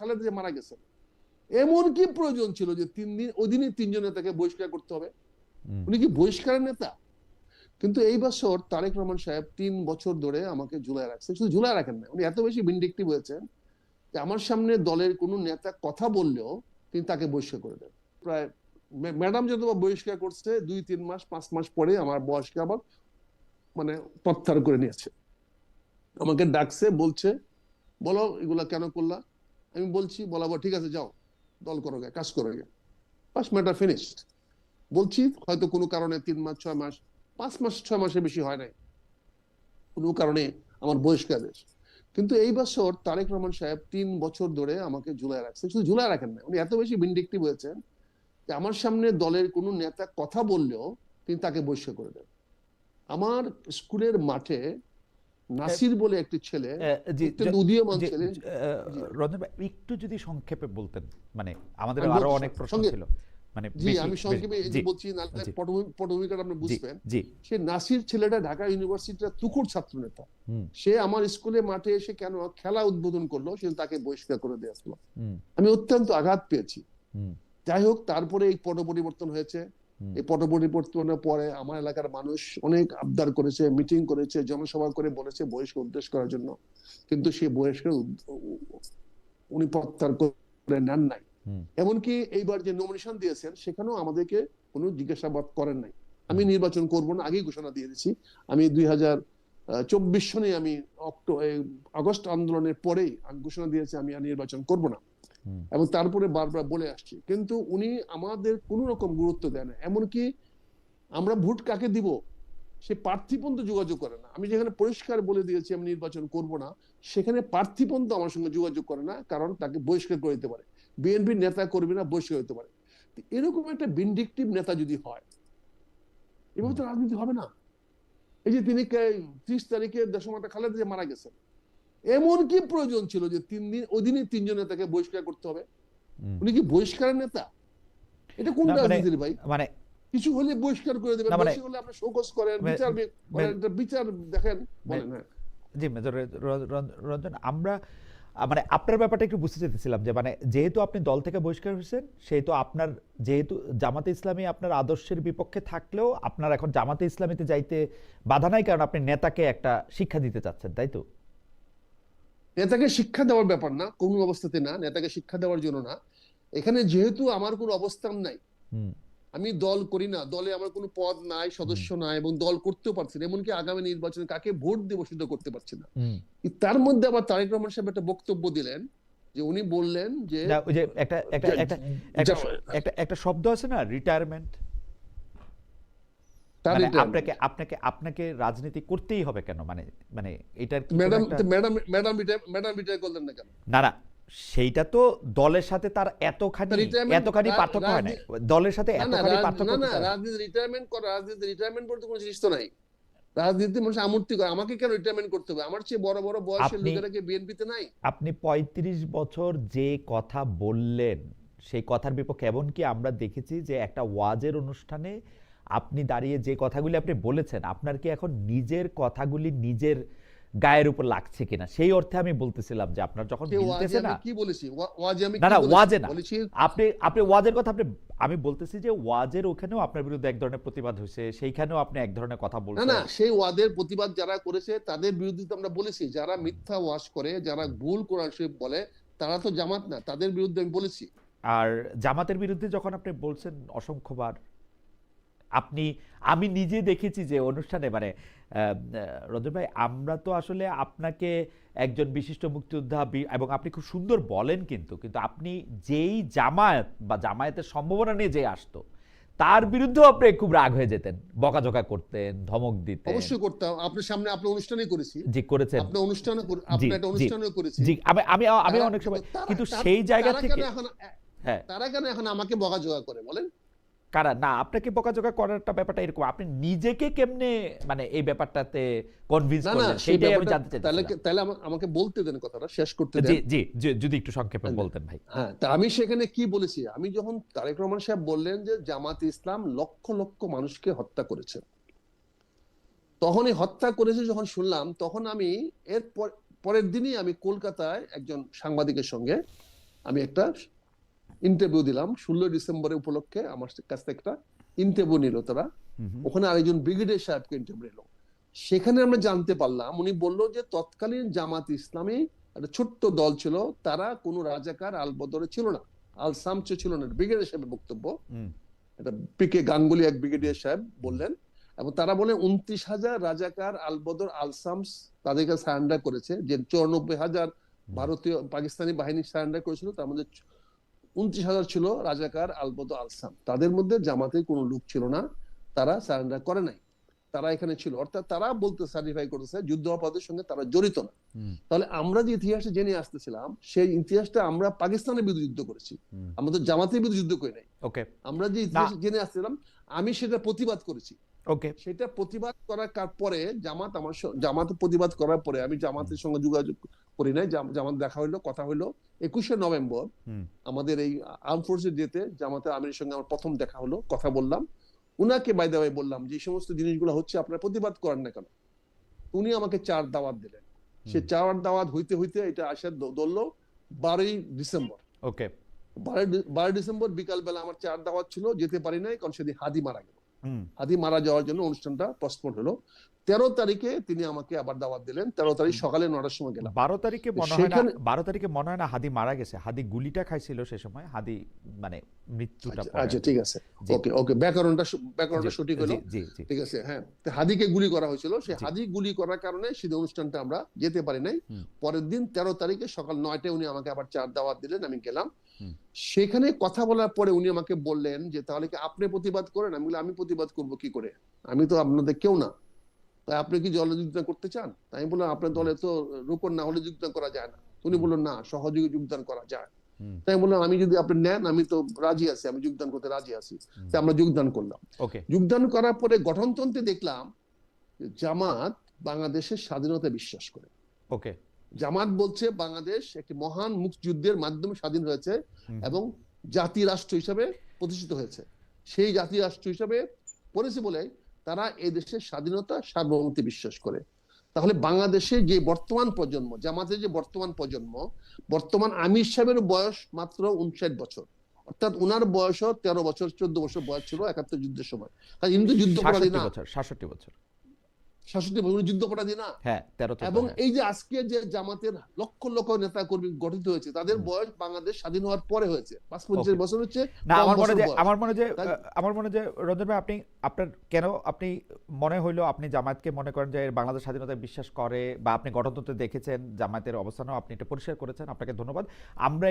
খালেদা জিয়া মারা গেছেন এমন কি প্রয়োজন ছিল যে তিন দিন ওই দিনই তিনজন নেতাকে বহিষ্কার করতে হবে। উনি কি বহিষ্কারের নেতা? কিন্তু এই বছর তারেক রহমান সাহেব তিন বছর ধরে আমাকে ঝুলাই রাখছেন শুধু ঝুলাই রাখেন না উনি এত বেশি ভিন্ডিকটিভ হয়েছেন যে আমার সামনে দলের কোনো নেতা কথা বললেও তিনি তাকে বহিষ্কার করে দেন। প্রায় ম্যাডাম যত বহিষ্কার করছে দুই তিন মাস পাঁচ মাস পরে আমার বয়সকে আবার মানে প্রত্যাহার করে নিয়েছে। আমাকে ডাকছে বলছে বলো এগুলা কেন করলা? আমি বলছি বলাবো ঠিক আছে, যাও, দল করো গে কাজ করো গে বাস ম্যাটার ফিনিশড বলছি, হয়তো কোনো কারণে তিন মাস, ছয় মাস, পাঁচ মাস, ছয় মাসের বেশি হয় নাই। কোনো কারণে আমার বহিষ্কারের কিন্তু এই বছর তারেক রহমান সাহেব তিন বছর ধরে আমাকে ঝুলাই রাখছেন শুধু ঝুলাই রাখেন না, উনি এত বেশি ভিন্ডিকটিভ হয়েছেন যে আমার সামনে দলের কোনো নেতা কথা বললেও তিনি তাকে বহিষ্কার করে দেন। আমার স্কুলের মাঠে নাসির বলে একটি ছেলে উদীয়মান রঞ্জন ভাই একটু যদি সংক্ষেপে বলতেন মানে আমাদের আরও অনেক প্রশ্ন ছিল। মানে জি আমি সংক্ষেপে বলছি পটভূমিকাটা আপনি বুঝবেন। সে নাসির ছেলেটা ঢাকা ইউনিভার্সিটির তুখুর ছাত্র নেতা। সে আমার স্কুলে মাঠে এসে কেন খেলা উদ্বোধন করল সে তাকে বহিষ্কার করে হলো হুম, আমি অত্যন্ত আঘাত পেয়েছি। যাই হোক তারপরে এই পট পরিবর্তন হয়েছে। এই পট পরিবর্তনের পরে আমার এলাকার মানুষ অনেক আবদার করেছে মিটিং করেছে জনসভা করে বলেছে বহিষ্কার উদ্দেশ্য করার জন্য। কিন্তু সেই বহিষ্কার উনি প্রত্যাহার করে নেন নাই। এমনকি এইবার যে নমিনেশন দিয়েছেন সেখানেও আমাদেরকে কোনো জিজ্ঞাসাবাদ করেন নাই। আমি নির্বাচন করব না আগেই ঘোষণা দিয়ে দিয়েছি। আমি দুই হাজার চব্বিশ সনে আমি অক্টো আগস্ট আন্দোলনের পরেই আমি ঘোষণা দিয়েছি আমি আর নির্বাচন করব না। এবং তারপরে বারবার বলে আসছি। কিন্তু উনি আমাদের কোনো রকম গুরুত্ব দেয় না। এমনকি আমরা ভোট কাকে দিব সে প্রার্থী পর্যন্ত যোগাযোগ করে না। আমি যেখানে পরিষ্কার বলে দিয়েছি আমি নির্বাচন করব না সেখানে প্রার্থী পর্যন্ত আমার সঙ্গে যোগাযোগ করে না কারণ তাকে বহিষ্কার করে দিতে পারে। বিএনপির নেতা করবে না বহিষ্কার হতে পারে। এরকম একটা ভিন্ডিকটিভ নেতা যদি হয় এভাবে তো রাজনীতি হবে না। এই যে তিনি ত্রিশ তারিখে দেশমাতা খালেদা জিয়া মারা গেছেন। এমন কি প্রয়োজন ছিল যে তিন দিন ওই দিনই তিনজন নেতাকে বহিষ্কার করতে হবে? উনি কি বহিষ্কারের নেতা? এটা কোন মানে- রাজনীতির ভাই? মানে কিছু হলে বহিষ্কার করে দেবেন মানে- বেশি হলে আপনি শোকজ করেন বিচার বিচার দেখেন বলেন হ্যাঁ। জি রঞ্জন আমরা মানে আপনার ব্যাপারটা একটু বুঝতে চেয়েছিলাম যে মানে যেহেতু আপনি দল থেকে বহিষ্কার হয়েছেন সেহেতু আপনার যেহেতু জামাতে ইসলামী আপনার আদর্শের বিপক্ষে থাকলেও আপনার এখন জামাতে ইসলামীতে যাইতে বাধা নাই কারণ আপনি নেতাকে একটা শিক্ষা দিতে চাচ্ছেন তাই তো? নেতাকে শিক্ষা দেওয়ার ব্যাপার না কোনো অবস্থাতে না নেতাকে শিক্ষা দেওয়ার জন্য না। এখানে যেহেতু আমার কোনো অবস্থান নাই আমি দল করি না দলে আমার কোনো পদ নাই সদস্য নাই এবং দল করতেও পারছি না এমনকি আগামী নির্বাচনে কাকে ভোট দেব সেটা করতে পারছি না। তার মধ্যে আবার তারেক রহমান সাহেব একটা বক্তব্য দিলেন যে উনি বললেন যে একটা একটা একটা একটা শব্দ আছে না রিটায়ারমেন্ট মানে retirement। আপনাকে আপনাকে আপনাকে রাজনীতি করতেই হবে কেন? মানে মানে এটার madam madam madam retire madam retire করলেন না কেন? না না সেইটা তো দলের সাথে তার এতখানি এতখানি পার্থক্য হয় না দলের সাথে না না এতখানি পার্থক্য না হতে না পারে না। রাজনীতি রিটায়ারমেন্ট করা রাজনীতি রিটায়ারমেন্ট বলতে কোনো জিনিস তো নাই। রাজনীতি মানুষ আমূর্তি করে। আমাকে কেন রিটায়ারমেন্ট করতে হবে? আমার চেয়ে বড় বড় বয়সের লোকেরা কি বিএনপিতে নাই? আপনি ৩৫ বছর যে কথা বললেন সেই কথার বিপক্ষে এমনকি আমরা দেখেছি যে একটা ওয়াজের অনুষ্ঠানে আপনি দাঁড়িয়ে যে কথাগুলি আপনি বলেছেন আপনার কি এখন নিজের কথাগুলি নিজের গায়ের উপর লাগছে কিনা? সেই অর্থে আমি বলতেছিলাম যে আপনার যখন মিলতেছে না কি বলেছি? ওয়াজে আমি না না ওয়াজে না। আপনি আপনি ওয়াজের কথা আপনি আমি বলতেছি যে ওয়াজের ওখানেও আপনার বিরুদ্ধে এক ধরনের প্রতিবাদ হয়েছে সেইখানেও আপনি এক ধরনের কথা না বলছেন। না সেই ওয়াদের প্রতিবাদ যারা করেছে তাদের বিরুদ্ধে তো আমরা বলেছি যারা মিথ্যা ওয়াজ করে যারা ভুল কোরআন শরীফ বলে তারা তো জামাত না তাদের বিরুদ্ধে আমি বলেছি। আর জামাতের বিরুদ্ধে যখন আপনি বলছেন অসংখ্যবার আপনি আমি নিজে দেখেছি যে অনুষ্ঠানে মানে রঞ্জন ভাই আমরা তো আসলে আপনাকে একজন বিশিষ্ট মুক্তিযোদ্ধা এবং আপনি খুব সুন্দর বলেন কিন্তু কিন্তু আপনি যেই জামায়াত বা জামায়াতের সম্ভাবনা নিয়ে যে আসতো তার বিরুদ্ধেও আপনি খুব রাগ হয়ে যেতেন বকাঝকা করতেন ধমক দিতেন। অবশ্যই করতাম। আপনার সামনে আপনার অনুষ্ঠানে করেছি। জি করেছেন। আপনি অনুষ্ঠানে আপনি একটা অনুষ্ঠানে করেছি। জি আমি আমি আমি অনেক সময় কিন্তু সেই জায়গা থেকে হ্যাঁ। তারা কেন এখন আমাকে বকাঝকা করে বলেন? কারা? না আপনাকে বকাঝকা করারটা ব্যাপারটা এরকম। আপনি নিজেকে কেমনে মানে এই ব্যাপারটাতে কনভিন্স করলেন? সেটাই আমি জানতে তাহলে তাহলে আমাকে বলতে দেন কথাটা শেষ করতে দেন। জি জি- যদি একটু সংক্ষেপে আচ্ছা। বলতেন ভাই। হ্যাঁ তা আমি সেখানে কি বলেছি? আমি যখন তারেক রহমান সাহেব বললেন যে জামাত ইসলাম লক্ষ লক্ষ মানুষকে হত্যা করেছে। তখনই হত্যা করেছে যখন শুনলাম তখন আমি এর পর- পরের দিনই আমি কলকাতায় একজন সাংবাদিকের সঙ্গে আমি একটা ইন্টারভিউ দিলাম। ষোলো ডিসেম্বরের উপলক্ষে আমার কাছ থেকে একটা ইন্টারভিউ নিল তারা। ওখানে আরেকজন ব্রিগেডিয়ার সাহেবকে ইন্টারভিউ নিল। সেখানে আমরা জানতে পারলাম উনি বলল যে তৎকালীন জামাত ইসলামী একটা ছোট্ট দল ছিল তারা কোনো রাজাকার আল বদরে ছিল না আল সামচে ছিল না ব্রিগেডিয়ার সাহেবের বক্তব্য। এটা পিকে গাঙ্গুলি এক ব্রিগেডিয়ার সাহেব বললেন। এবং তারা বলে উনত্রিশ হাজার রাজাকার আল বদর আল সামস তাদেরকে সারেন্ডার করেছে। যে চুরানব্বই হাজার ভারতীয় পাকিস্তানি বাহিনী সারেন্ডার করেছিল তার মধ্যে উনত্রিশ হাজার ছিল রাজাকার আলবদ আলসাম। তাদের মধ্যে জামাতের কোনো লোক ছিল না তারা সারেন্ডার করে নাই। তারা এখানে ছিল। অর্থাৎ তারা বলতে সার্টিফাই করেছে যুদ্ধ অপরাধের সঙ্গে তারা জড়িত না। তাহলে আমরা যে ইতিহাসে জেনে আসতেছিলাম সেই ইতিহাসটা আমরা পাকিস্তানের বিরুদ্ধে যুদ্ধ করেছি। আমরা তো জামাতের বিরুদ্ধে যুদ্ধ করি নাই। ওকে। আমরা যে ইতিহাস জেনে আসছিলাম আমি সেটা প্রতিবাদ করেছি। ওকে। সেটা প্রতিবাদ করার পরে জামাত আমার স- জামাত প্রতিবাদ করার পরে আমি জামাতের সঙ্গে যোগাযোগ করি নাই। জামাত দেখা হইল কথা হইল। একুশে নভেম্বর আমাদের এই আর্ম ফোর্সের যেতে জামাতে আমিরের সঙ্গে আমার প্রথম দেখা হলো কথা বললাম। উনাকে বাইদা ভাই বললাম যে এই সমস্ত জিনিসগুলো হচ্ছে আপনারা প্রতিবাদ করেন না কেন? উনি আমাকে চার দাওয়াত দিলেন। সে চার দাওয়াত হইতে হইতে এটা আসার ধরলো বারোই ডিসেম্বর। ওকে। বারো ডিসেম্বর বিকালবেলা আমার চার দাওয়াত ছিল যেতে পারি নাই কারণ সেদিন হাদি মারা গেল। হাদি মারা যাওয়ার জন্য অনুষ্ঠানটা পোস্টপোন হলো। তেরো তারিখে তিনি আমাকে আবার দাওয়াত দিলেন। তেরো তারিখ সকালে নটার সময় গেলাম। বারো তারিখে মনে হয় না বারো তারিখে মনে হয় না হাদি মারা গেছে। হাদি গুলিটা খাইছিল সে সময়। হাদি মানে মৃত্যুটা আচ্ছা, আচ্ছা। ঠিক আছে। ওকে ওকে ব্যাকরণটা ব্যাকরণটা সঠিক হলো। ঠিক আছে হ্যাঁ। হাদিকে গুলি করা হয়েছিল। সেই হাদি গুলি করার কারণে সেদিন অনুষ্ঠানটা আমরা যেতে পারি নাই। পরের দিন তেরো তারিখে সকাল নয়টায় উনি আমাকে আবার চার দাওয়াত দিলেন আমি গেলাম। সেখানে কথা বলার পরে উনি আমাকে বললেন যে তাহলে কি আপনি প্রতিবাদ করেন? আমি আমি প্রতিবাদ করব কি করে? আমি তো আপনাদের কেউ না। তাই আপনি কি যোগদান করতে চান? তাই আমি বললাম আপনার দলে তো রোপণ না হলে যোগদান করা যায় না। উনি বললেন না সহযোগী যোগদান করা যায়। তাই বললাম আমি যদি আপনি নেন আমি তো রাজি আছি আমি যোগদান করতে রাজি আছি। তাই আমরা যোগদান করলাম। যোগদান করার পরে গঠনতন্ত্রে দেখলাম জামাত বাংলাদেশের স্বাধীনতা বিশ্বাস করে। ওকে। জামাত বলছে বাংলাদেশ একটি মহান মুক্তিযুদ্ধের মাধ্যমে স্বাধীন হয়েছে এবং জাতি রাষ্ট্র হিসাবে প্রতিষ্ঠিত হয়েছে। সেই জাতি রাষ্ট্র হিসাবে পড়েছে বলে তারা এই দেশের স্বাধীনতা সার্বভৌমত্বে বিশ্বাস করে। তাহলে বাংলাদেশে যে বর্তমান প্রজন্ম জামাতের যে বর্তমান প্রজন্ম বর্তমান আমির সাহেবের বয়স মাত্র উনষাট বছর। অর্থাৎ উনার বয়সও তেরো বছর চোদ্দ বছর বয়স ছিল একাত্তর যুদ্ধের সময়। হিন্দু যুদ্ধ সাতষট্টি বছর। যুদ্ধপরাধী না। হ্যাঁ এবং হ্যাঁ। এই যে আজকে যে জামাতের লক্ষ লক্ষ নেতা কর্মী গঠিত হয়েছে তাদের বয়স বাংলাদেশ স্বাধীন হওয়ার পরে হয়েছে। পাঁচ পঞ্চাশ বছর হচ্ছে না আমার মনে বছর যে আমার মনে যে আমার মনে যে রঞ্জন ভাই আপনি আপনার কেন আপনি মনে হইল আপনি জামায়াতকে মনে করেন যে বাংলাদেশ স্বাধীনতায় বিশ্বাস করে বা আপনি গণতন্ত্রে দেখেছেন জামায়াতের অবস্থানও আপনি এটা পরিষ্কার করেছেন। আপনাকে ধন্যবাদ। আমরা